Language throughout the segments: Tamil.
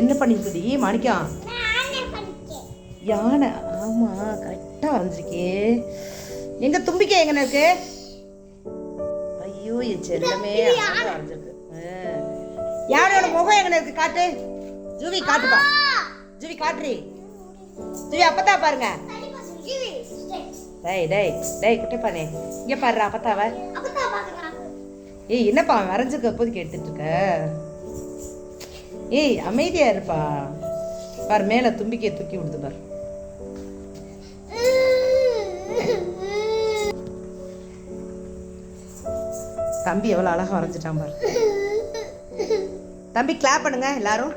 என்ன பண்ணிருக்குடி மாணிக்கம் யானை ஆமா கரெக்டா வரைஞ்சிருக்கே எங்க தும்பிக்கை எங்கன இருக்கு? ஐயோ என் செல்லமே வரைஞ்சிருக்கு. யானையோட முகம் எங்கன இருக்கு? காட்டு. ஜூவி காட்டுப்பா ஜூவி காட்டுறி. ஜூவி அப்பதான் பாருங்க. டேய் டேய் டேய் குட்டைப்பானே இங்க பாரு அப்பத்தாவ. ஏய் என்னப்பா வரைஞ்சிருக்க போது எடுத்துட்டு இருக்க? ஏய் அமைதியா இருப்பா. பாரு மேல தும்பிக்கையை தூக்கி விடுது பாரு. தம்பி எவ்வளவு அழகா வரைஞ்சிட்டான் பாரு. தம்பி கிளாப் பண்ணுங்க எல்லாரும்.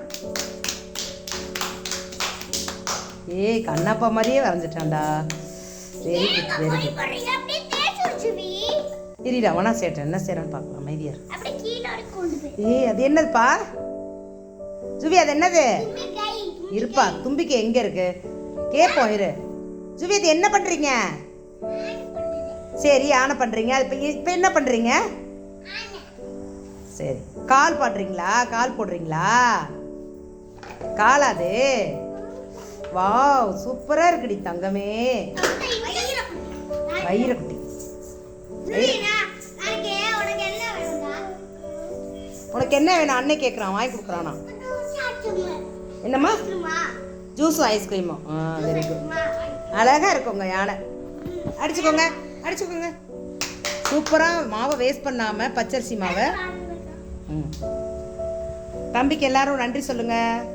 ஏய் கண்ணப்பா மாதிரியே வரைஞ்சிட்டான்டா. வெரி குட் வெரி குட் இருடா ஒன்னா சேட்டேன் என்ன செய்யறான்னு பார்க்கலாம் அமைதியா இரு. ஏய் அது என்னதுப்பா? ஜுவி அது என்னது? இருப்பா தும்பிக்கை எங்க இருக்கு? கேட்போம் இரு. ஜுவி அது என்ன பண்றீங்க? சரி ஆனை பண்றீங்க. இப்போ இப்போ என்ன பண்றீங்க? சரி. கால் பாடுறீங்களா? கால் போடுறீங்களா? கால் அது வாவ் சூப்பரா இருக்குடி தங்கமே. வைரக்குட்டி உனக்கு என்ன வேணும்? அண்ணன் கேட்குறான் வாங்கி கொடுக்குறானா. என்னம்மா? ஜூஸும்? ஐஸ்கிரீமும் ஆ வெரி குட் அழகா இருக்குங்க யானை. அடிச்சுக்கோங்க அடிச்சுக்கோங்க. சூப்பராக மாவை வேஸ்ட் பண்ணாமல் பச்சரிசி மாவை. ம். தம்பிக்கு எல்லாரும் நன்றி சொல்லுங்கள்